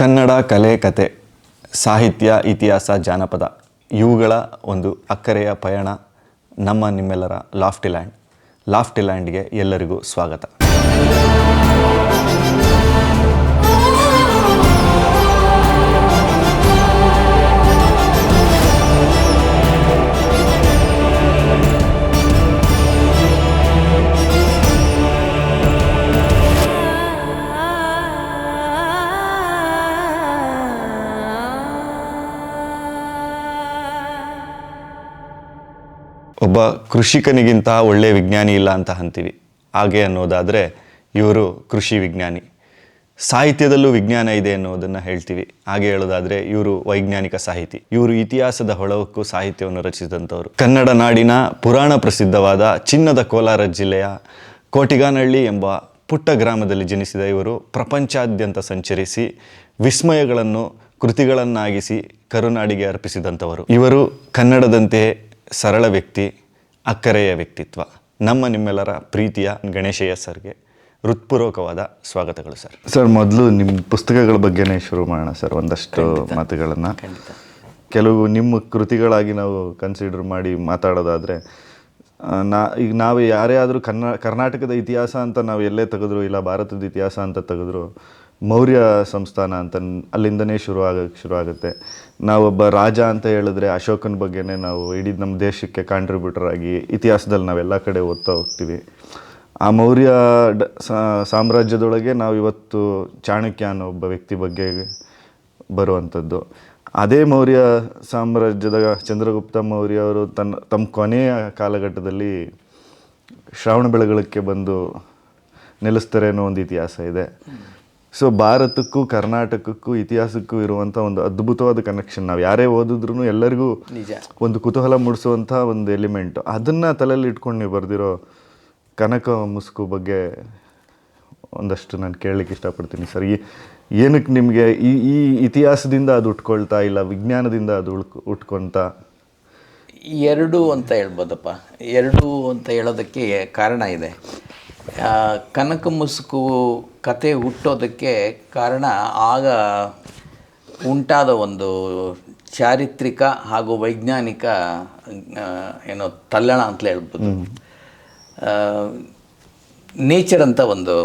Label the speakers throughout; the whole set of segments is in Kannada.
Speaker 1: ಕನ್ನಡ ಕಲೆ, ಕತೆ, ಸಾಹಿತ್ಯ, ಇತಿಹಾಸ, ಜಾನಪದ ಇವುಗಳ ಒಂದು ಅಕ್ಕರೆಯ ಪಯಣ ನಮ್ಮ ನಿಮ್ಮೆಲ್ಲರ ಲಾಫ್ಟಿಲ್ಯಾಂಡ್ ಲಾಫ್ಟಿಲ್ಯಾಂಡ್ಗೆ ಲಾಫ್ಟಿ ಎಲ್ಲರಿಗೂ ಸ್ವಾಗತ. ಒಬ್ಬ ಕೃಷಿಕನಿಗಿಂತ ಒಳ್ಳೆಯ ವಿಜ್ಞಾನಿ ಇಲ್ಲ ಅಂತ ಅಂತೀವಿ. ಹಾಗೆ ಅನ್ನೋದಾದರೆ ಇವರು ಕೃಷಿ ವಿಜ್ಞಾನಿ. ಸಾಹಿತ್ಯದಲ್ಲೂ ವಿಜ್ಞಾನ ಇದೆ ಅನ್ನೋದನ್ನು ಹೇಳ್ತೀವಿ. ಹಾಗೆ ಹೇಳೋದಾದರೆ ಇವರು ವೈಜ್ಞಾನಿಕ ಸಾಹಿತಿ. ಇವರು ಇತಿಹಾಸದ ಹೊಳವಕ್ಕೂ ಸಾಹಿತ್ಯವನ್ನು ರಚಿಸಿದಂಥವರು. ಕನ್ನಡ ನಾಡಿನ ಪುರಾಣ ಪ್ರಸಿದ್ಧವಾದ ಚಿನ್ನದ ಕೋಲಾರ ಜಿಲ್ಲೆಯ ಕೋಟಿಗಾನಹಳ್ಳಿ ಎಂಬ ಪುಟ್ಟ ಗ್ರಾಮದಲ್ಲಿ ಜನಿಸಿದ ಇವರು ಪ್ರಪಂಚಾದ್ಯಂತ ಸಂಚರಿಸಿ ವಿಸ್ಮಯಗಳನ್ನು, ಕೃತಿಗಳನ್ನಾಗಿಸಿ ಕರುನಾಡಿಗೆ ಅರ್ಪಿಸಿದಂಥವರು. ಇವರು ಕನ್ನಡದಂತೆಯೇ ಸರಳ ವ್ಯಕ್ತಿ ಅಕ್ಕರೆಯ ವ್ಯಕ್ತಿತ್ವ. ನಮ್ಮ ನಿಮ್ಮೆಲ್ಲರ ಪ್ರೀತಿಯ ಗಣೇಶಯ್ಯ ಸರ್ಗೆ ಹೃತ್ಪೂರ್ವಕವಾದ ಸ್ವಾಗತಗಳು ಸರ್. ಸರ್ ಮೊದಲು ನಿಮ್ಮ ಪುಸ್ತಕಗಳ ಬಗ್ಗೆನೇ ಶುರು ಮಾಡೋಣ ಸರ್ ಒಂದಷ್ಟು ಮಾತುಗಳನ್ನು. ಕೆಲವು ನಿಮ್ಮ ಕೃತಿಗಳಾಗಿ ನಾವು ಕನ್ಸಿಡರ್ ಮಾಡಿ ಮಾತಾಡೋದಾದರೆ ನಾ ಈಗ ನಾವು ಯಾರೇ ಆದರೂ ಕನ್ನ ಕರ್ನಾಟಕದ ಇತಿಹಾಸ ಅಂತ ನಾವು ಎಲ್ಲೇ ತೆಗೆದ್ರು ಇಲ್ಲ ಭಾರತದ ಇತಿಹಾಸ ಅಂತ ತೆಗೆದ್ರು ಮೌರ್ಯ ಸಂಸ್ಥಾನ ಅಂತ ಅಲ್ಲಿಂದನೇ ಶುರು ಆಗಕ್ಕೆ ಶುರು ಆಗುತ್ತೆ. ನಾವೊಬ್ಬ ರಾಜ ಅಂತ ಹೇಳಿದ್ರೆ ಅಶೋಕನ ಬಗ್ಗೆನೇ ನಾವು ಇಡೀ ನಮ್ಮ ದೇಶಕ್ಕೆ ಕಾಂಟ್ರಿಬ್ಯೂಟರ್ ಆಗಿ ಇತಿಹಾಸದಲ್ಲಿ ನಾವೆಲ್ಲ ಕಡೆ ಓದ್ತಾ ಹೋಗ್ತೀವಿ. ಆ ಮೌರ್ಯ ಸಾಮ್ರಾಜ್ಯದೊಳಗೆ ನಾವು ಇವತ್ತು ಚಾಣಕ್ಯ ಅನ್ನೋ ಒಬ್ಬ ವ್ಯಕ್ತಿ ಬಗ್ಗೆ ಬರುವಂಥದ್ದು. ಅದೇ ಮೌರ್ಯ ಸಾಮ್ರಾಜ್ಯದ ಚಂದ್ರಗುಪ್ತ ಮೌರ್ಯ ಅವರು ತನ್ನ, ತಮ್ಮ ಕೊನೆಯ ಕಾಲಘಟ್ಟದಲ್ಲಿ ಶ್ರಾವಣ ಬೆಳಗೊಳಕ್ಕೆ ಬಂದು ನೆಲೆಸ್ತಾರೆ ಅನ್ನೋ ಒಂದು ಇತಿಹಾಸ ಇದೆ. ಸೊ ಭಾರತಕ್ಕೂ ಕರ್ನಾಟಕಕ್ಕೂ ಇತಿಹಾಸಕ್ಕೂ ಇರುವಂಥ ಒಂದು ಅದ್ಭುತವಾದ ಕನೆಕ್ಷನ್ ನಾವು ಯಾರೇ ಓದಿದ್ರು ಎಲ್ಲರಿಗೂ
Speaker 2: ನಿಜ.
Speaker 1: ಒಂದು ಕುತೂಹಲ ಮೂಡಿಸುವಂಥ ಒಂದು ಎಲಿಮೆಂಟ್ ಅದನ್ನು ತಲೆಯಲ್ಲಿ ಇಟ್ಕೊಂಡು ನೀವು ಬರೆದಿರೋ ಕನಕ ಮುಸುಕು ಬಗ್ಗೆ ಒಂದಷ್ಟು ನಾನು ಕೇಳಲಿಕ್ಕೆ ಇಷ್ಟಪಡ್ತೀನಿ ಸರ್. ಈ ಏನಕ್ಕೆ ನಿಮಗೆ ಈ ಈ ಇತಿಹಾಸದಿಂದ ಅದು ಉಟ್ಕೊಳ್ತಾ ಇಲ್ಲ ವಿಜ್ಞಾನದಿಂದ ಅದು ಉಳ್ಕೊ ಉಟ್ಕೊಳ್ತಾ
Speaker 2: ಎರಡು ಅಂತ ಹೇಳ್ಬೋದಪ್ಪ. ಎರಡು ಅಂತ ಹೇಳೋದಕ್ಕೆ ಕಾರಣ ಇದೆ. ಕನಕ ಮುಸುಕು ಕತೆ ಹುಟ್ಟೋದಕ್ಕೆ ಕಾರಣ ಆಗ ಉಂಟಾದ ಒಂದು ಚಾರಿತ್ರಿಕ ಹಾಗೂ ವೈಜ್ಞಾನಿಕ ಏನೋ ತಲ್ಲಣ ಅಂತಲೇ ಹೇಳ್ಬೋದು. ನೇಚರ್ ಅಂತ ಒಂದು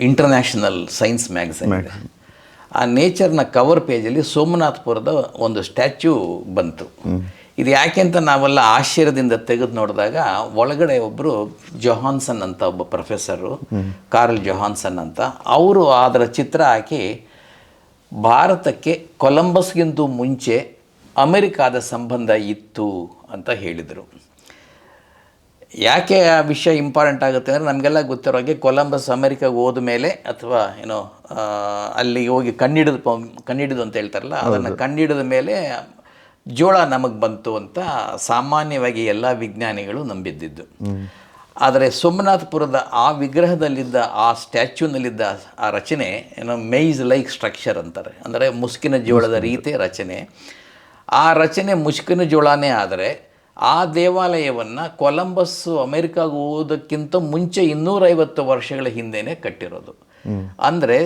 Speaker 2: ಇಂಟರ್ನ್ಯಾಷನಲ್ ಸೈನ್ಸ್ ಮ್ಯಾಗಝೈನ್ ಇದೆ. ಆ ನೇಚರ್ನ ಕವರ್ ಪೇಜಲ್ಲಿ ಸೋಮನಾಥ್ಪುರದ ಒಂದು ಸ್ಟ್ಯಾಚ್ಯೂ ಬಂತು. ಇದು ಯಾಕೆ ಅಂತ ನಾವೆಲ್ಲ ಆಶ್ಚರ್ಯದಿಂದ ತೆಗೆದು ನೋಡಿದಾಗ ಒಳಗಡೆ ಒಬ್ಬರು ಜೊಹಾನ್ಸನ್ ಅಂತ ಒಬ್ಬ ಪ್ರೊಫೆಸರು ಕಾರ್ಲ್ ಜೊಹಾನ್ಸನ್ ಅಂತ. ಅವರು ಅದರ ಚಿತ್ರ ಹಾಕಿ ಭಾರತಕ್ಕೆ ಕೊಲಂಬಸ್ಗಿಂತ ಮುಂಚೆ ಅಮೆರಿಕಾದ ಸಂಬಂಧ ಇತ್ತು ಅಂತ ಹೇಳಿದರು. ಯಾಕೆ ಆ ವಿಷಯ ಇಂಪಾರ್ಟೆಂಟ್ ಆಗುತ್ತೆ ಅಂದರೆ ನಮಗೆಲ್ಲ ಗೊತ್ತಿರೋ ಹಾಗೆ ಕೊಲಂಬಸ್ ಅಮೆರಿಕಾಗೆ ಹೋದ ಮೇಲೆ ಅಥವಾ ಏನೋ ಅಲ್ಲಿಗೆ ಅಲ್ಲಿ ಹೋಗಿ ಕಣ್ಣಿಡಿದ ಕಣ್ಣಿಡಿದು ಅಂತ ಹೇಳ್ತಾರಲ್ಲ ಅದನ್ನು ಕಣ್ಣಿಡಿದ ಮೇಲೆ ಜೋಳ ನಮಗೆ ಬಂತು ಅಂತ ಸಾಮಾನ್ಯವಾಗಿ ಎಲ್ಲ ವಿಜ್ಞಾನಿಗಳು ನಂಬಿದ್ದಿದ್ದು. ಆದರೆ ಸೋಮನಾಥಪುರದ ಆ ವಿಗ್ರಹದಲ್ಲಿದ್ದ ಆ ಸ್ಟ್ಯಾಚ್ಯೂನಲ್ಲಿದ್ದ ಆ ರಚನೆ ಏನೋ ಮೇಯ್ಸ್ ಲೈಕ್ ಸ್ಟ್ರಕ್ಚರ್ ಅಂತಾರೆ. ಅಂದರೆ ಮುಸ್ಕಿನ ಜೋಳದ ರೀತಿ ರಚನೆ. ಆ ರಚನೆ ಮುಸ್ಕಿನ ಜೋಳನೇ ಆದರೆ ಆ ದೇವಾಲಯವನ್ನು ಕೊಲಂಬಸ್ಸು ಅಮೆರಿಕಾಗೆ ಹೋಗೋದಕ್ಕಿಂತ ಮುಂಚೆ ಇನ್ನೂರೈವತ್ತು ವರ್ಷಗಳ ಹಿಂದೆನೇ ಕಟ್ಟಿರೋದು. ಅಂದರೆ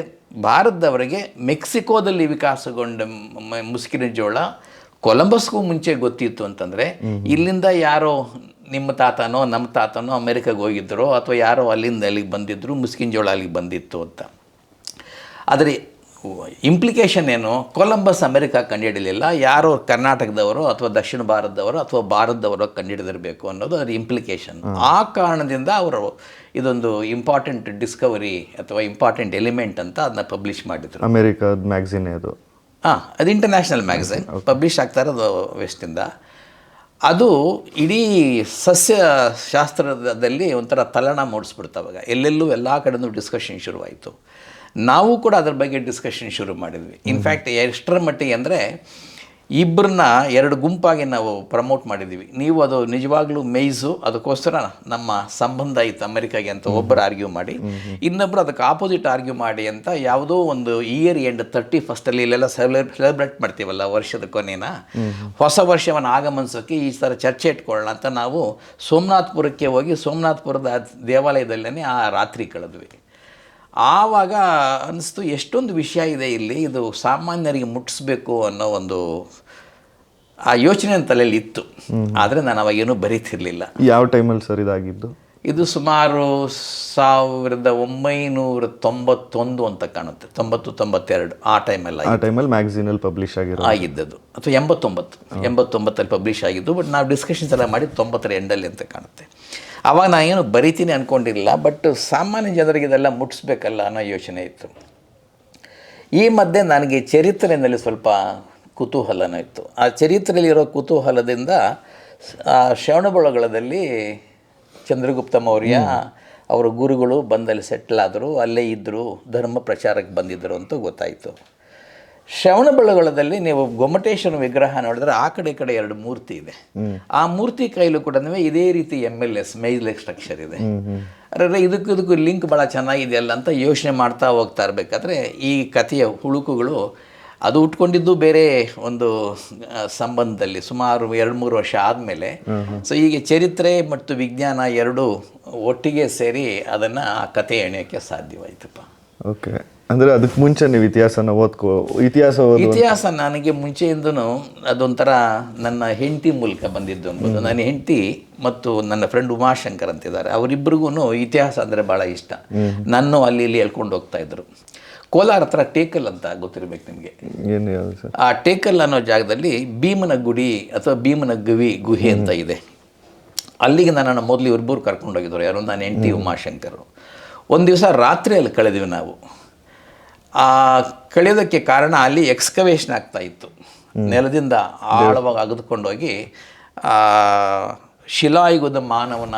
Speaker 2: ಭಾರತದವರಿಗೆ ಮೆಕ್ಸಿಕೋದಲ್ಲಿ ವಿಕಾಸಗೊಂಡ ಮುಸ್ಕಿನ ಜೋಳ ಕೊಲಂಬಸ್ಗೂ ಮುಂಚೆ ಗೊತ್ತಿತ್ತು ಅಂತಂದರೆ ಇಲ್ಲಿಂದ ಯಾರೋ ನಿಮ್ಮ ತಾತನೋ ನಮ್ಮ ತಾತನೋ ಅಮೆರಿಕಾಗೆ ಹೋಗಿದ್ದರು ಅಥವಾ ಯಾರೋ ಅಲ್ಲಿಂದ ಅಲ್ಲಿಗೆ ಬಂದಿದ್ರು ಮುಸ್ಕಿನ ಜೋಳ ಅಲ್ಲಿಗೆ ಬಂದಿತ್ತು ಅಂತ. ಆದರೆ ಇಂಪ್ಲಿಕೇಶನ್ ಏನು? ಕೊಲಂಬಸ್ ಅಮೆರಿಕಾ ಕಂಡುಹಿಡಲಿಲ್ಲ. ಯಾರೋ ಕರ್ನಾಟಕದವರು ಅಥವಾ ದಕ್ಷಿಣ ಭಾರತದವರು ಅಥವಾ ಭಾರತದವರು ಕಂಡುಹಿಡಿದಿರಬೇಕು ಅನ್ನೋದು ಅದರ ಇಂಪ್ಲಿಕೇಶನ್ ಆ ಕಾರಣದಿಂದ ಅವರು ಇದೊಂದು ಇಂಪಾರ್ಟೆಂಟ್ ಡಿಸ್ಕವರಿ ಅಥವಾ ಇಂಪಾರ್ಟೆಂಟ್ ಎಲಿಮೆಂಟ್ ಅಂತ ಅದನ್ನ ಪಬ್ಲಿಷ್ ಮಾಡಿದ್ರು.
Speaker 1: ಅಮೇರಿಕಾದ ಮ್ಯಾಗ್ಝಿನ್ ಅದು.
Speaker 2: ಹಾಂ ಅದು ಇಂಟರ್ನ್ಯಾಷನಲ್ ಮ್ಯಾಗಝೈನ್ ಪಬ್ಲಿಷ್ ಆಗ್ತಾ ಇರೋದು ವೆಸ್ಟಿಂದ ಅದು ಇಡೀ ಸಸ್ಯ ಶಾಸ್ತ್ರದಲ್ಲಿ ಒಂಥರ ತಲ್ಲಣ ಮೂಡಿಸ್ಬಿಡ್ತಾವಾಗ ಎಲ್ಲೆಲ್ಲೂ ಎಲ್ಲ ಕಡೆನೂ ಡಿಸ್ಕಷನ್ ಶುರುವಾಯಿತು. ನಾವು ಕೂಡ ಅದ್ರ ಬಗ್ಗೆ ಡಿಸ್ಕಷನ್ ಶುರು ಮಾಡಿದ್ವಿ. ಇನ್ಫ್ಯಾಕ್ಟ್ ಎಷ್ಟರ ಮಟ್ಟಿಗೆ ಅಂದರೆ ಇಬ್ಬರನ್ನ ಎರಡು ಗುಂಪಾಗಿ ನಾವು ಪ್ರಮೋಟ್ ಮಾಡಿದ್ದೀವಿ. ನೀವು ಅದು ನಿಜವಾಗ್ಲೂ ಮೇಯ್ಸು ಅದಕ್ಕೋಸ್ಕರ ನಮ್ಮ ಸಂಬಂಧ ಇತ್ತು ಅಮೆರಿಕಾಗೆ ಅಂತ ಒಬ್ಬರು ಆರ್ಗ್ಯೂ ಮಾಡಿ. ಇನ್ನೊಬ್ಬರು ಅದಕ್ಕೆ ಆಪೋಸಿಟ್ ಆರ್ಗ್ಯೂ ಮಾಡಿ ಅಂತ ಯಾವುದೋ ಒಂದು ಇಯರ್ ಎಂಡ್ ತರ್ಟಿ ಫಸ್ಟಲ್ಲಿ ಇಲ್ಲೆಲ್ಲ ಸೆಲೆಬ್ರೇಟ್ ಸೆಲೆಬ್ರೇಟ್ ಮಾಡ್ತೀವಲ್ಲ ವರ್ಷದ ಕೊನೆನ? ಹೊಸ ವರ್ಷವನ್ನು ಆಗಮನಿಸೋಕ್ಕೆ ಈ ಥರ ಚರ್ಚೆ ಇಟ್ಕೊಳ್ಳೋಣ ಅಂತ ನಾವು ಸೋಮನಾಥ್ಪುರಕ್ಕೆ ಹೋಗಿ ಸೋಮನಾಥ್ಪುರದ ದೇವಾಲಯದಲ್ಲೇ ಆ ರಾತ್ರಿ ಕಳೆದ್ವಿ. ಆವಾಗ ಅನ್ನಿಸ್ತು ಎಷ್ಟೊಂದು ವಿಷಯ ಇದೆ ಇಲ್ಲಿ ಇದು ಸಾಮಾನ್ಯರಿಗೆ ಮುಟ್ಟಿಸ್ಬೇಕು ಅನ್ನೋ ಒಂದು ಆ ಯೋಚನೆ ನನ್ನ ತಲೆಯಲ್ಲಿ ಇತ್ತು. ಆದರೆ ನಾನು ಅವಾಗ ಏನೂ ಬರೀತಿರ್ಲಿಲ್ಲ.
Speaker 1: ಯಾವ ಟೈಮಲ್ಲಿ ಸರ್ ಇದಾಗಿದ್ದು?
Speaker 2: ಇದು ಸುಮಾರು ಸಾವಿರದ ಒಂಬೈನೂರ ತೊಂಬತ್ತೊಂದು ಅಂತ ಕಾಣುತ್ತೆ ತೊಂಬತ್ತು ತೊಂಬತ್ತೆರಡು ಆ ಟೈಮಲ್ಲಿ
Speaker 1: ಆ ಟೈಮಲ್ಲಿ ಮ್ಯಾಗಝೀನಲ್ಲಿ ಪಬ್ಲಿಷ್ ಆಗಿರೋ
Speaker 2: ಆಗಿದ್ದದು ಅಥವಾ ಎಂಬತ್ತೊಂಬತ್ತು ಎಂಬತ್ತೊಂಬತ್ತಲ್ಲಿ ಪಬ್ಲಿಷ್ ಆಗಿದ್ದು ಬಟ್ ನಾವು ಡಿಸ್ಕಷನ್ಸ್ ಎಲ್ಲ ಮಾಡಿ ತೊಂಬತ್ತರ ಎಂಡಲ್ಲಿ ಅಂತ ಕಾಣುತ್ತೆ. ಆವಾಗ ನಾನು ಏನು ಬರಿತೀನಿ ಅಂದ್ಕೊಂಡಿರಲಿಲ್ಲ ಬಟ್ ಸಾಮಾನ್ಯ ಜನರಿಗೆ ಇದೆಲ್ಲ ಮುಟ್ಟಿಸ್ಬೇಕಲ್ಲ ಅನ್ನೋ ಯೋಚನೆ ಇತ್ತು. ಈ ಮಧ್ಯೆ ನನಗೆ ಚರಿತ್ರೆಯಲ್ಲಿ ಸ್ವಲ್ಪ ಕುತೂಹಲನೂ ಇತ್ತು. ಆ ಚರಿತ್ರೆಯಲ್ಲಿರೋ ಕುತೂಹಲದಿಂದ ಆ ಶ್ರವಣಬೆಳಗೊಳದಲ್ಲಿ ಚಂದ್ರಗುಪ್ತ ಮೌರ್ಯ ಅವರ ಗುರುಗಳು ಬಂದಲ್ಲಿ ಸೆಟ್ಲಾದರು ಅಲ್ಲೇ ಇದ್ದರು ಧರ್ಮ ಪ್ರಚಾರಕ್ಕೆ ಬಂದಿದ್ದರು ಅಂತ ಗೊತ್ತಾಯಿತು. ಶ್ರವಣಬೆಳಗೊಳದಲ್ಲಿ ನೀವು ಗೊಮ್ಮಟೇಶ್ವರ ವಿಗ್ರಹ ನೋಡಿದ್ರೆ ಆ ಕಡೆ ಈ ಕಡೆ ಎರಡು ಮೂರ್ತಿ ಇದೆ. ಆ ಮೂರ್ತಿ ಕೈಲೂ ಕೂಡ ಇದೇ ರೀತಿ ಎಂ ಎಲ್ ಎಸ್ ಮೇಜ್ಲೆಕ್ ಸ್ಟ್ರಕ್ಚರ್ ಇದೆ. ಅರೆ ಇದಕ್ಕೂ ಇದಕ್ಕೂ ಲಿಂಕ್ ಭಾಳ ಚೆನ್ನಾಗಿದೆಯಲ್ಲ ಅಂತ ಯೋಚನೆ ಮಾಡ್ತಾ ಹೋಗ್ತಾ ಇರಬೇಕಾದ್ರೆ ಈ ಕಥೆಯ ಹುಳುಕುಗಳು ಅದು ಉಟ್ಕೊಂಡಿದ್ದು ಬೇರೆ ಒಂದು ಸಂಬಂಧದಲ್ಲಿ ಸುಮಾರು ಎರಡು ಮೂರು ವರ್ಷ ಆದಮೇಲೆ ಸೊ ಹೀಗೆ ಚರಿತ್ರೆ ಮತ್ತು ವಿಜ್ಞಾನ ಎರಡು ಒಟ್ಟಿಗೆ ಸೇರಿ ಅದನ್ನು ಆ ಕಥೆ ಎಣೆಯೋಕ್ಕೆ ಸಾಧ್ಯವಾಯಿತಪ್ಪ.
Speaker 1: ಓಕೆ ಅಂದ್ರೆ ಅದಕ್ಕೆ ಮುಂಚೆ ನೀವು ಇತಿಹಾಸನ ಓದ್ಕೋ ಇತಿಹಾಸ
Speaker 2: ಇತಿಹಾಸ ನನಗೆ ಮುಂಚೆಯಿಂದನೂ ಅದೊಂಥರ ನನ್ನ ಹೆಂಡತಿ ಮೂಲಕ ಬಂದಿದ್ದು ಅನ್ಬೋದು ನನ್ನ ಹೆಂಡತಿ ಮತ್ತು ನನ್ನ ಫ್ರೆಂಡ್ ಉಮಾಶಂಕರ್ ಅಂತಿದ್ದಾರೆ ಅವರಿಬ್ಬರಿಗೂ ಇತಿಹಾಸ ಅಂದರೆ ಭಾಳ ಇಷ್ಟ. ನನ್ನ ಅಲ್ಲಿ ಇಲ್ಲಿ ಹೇಳ್ಕೊಂಡು ಹೋಗ್ತಾ ಇದ್ರು. ಕೋಲಾರ ಹತ್ರ ಟೇಕಲ್ ಅಂತ ಗೊತ್ತಿರ್ಬೇಕು ನಿಮಗೆ? ಆ ಟೇಕಲ್ ಅನ್ನೋ ಜಾಗದಲ್ಲಿ ಭೀಮನ ಗುಡಿ ಅಥವಾ ಭೀಮನ ಗವಿ ಗುಹೆ ಅಂತ ಇದೆ. ಅಲ್ಲಿಗೆ ನನ್ನನ್ನು ಮೊದಲು ಇವ್ರಿಬ್ಬರು ಕರ್ಕೊಂಡೋಗಿದ್ರು ಯಾರು? ನನ್ನ ಹೆಂಡತಿ ಉಮಾಶಂಕರು. ಒಂದು ದಿವಸ ರಾತ್ರಿ ಅಲ್ಲಿ ಕಳೆದ್ವಿ ನಾವು. ಆ ಕಳೆಯೋದಕ್ಕೆ ಕಾರಣ ಅಲ್ಲಿ ಎಕ್ಸ್ಕವೇಷನ್ ಆಗ್ತಾ ಇತ್ತು. ನೆಲದಿಂದ ಆಳವಾಗಿ ಅಗೆದುಕೊಂಡೋಗಿ ಆ ಶಿಲಾಯುಗದ ಮಾನವನ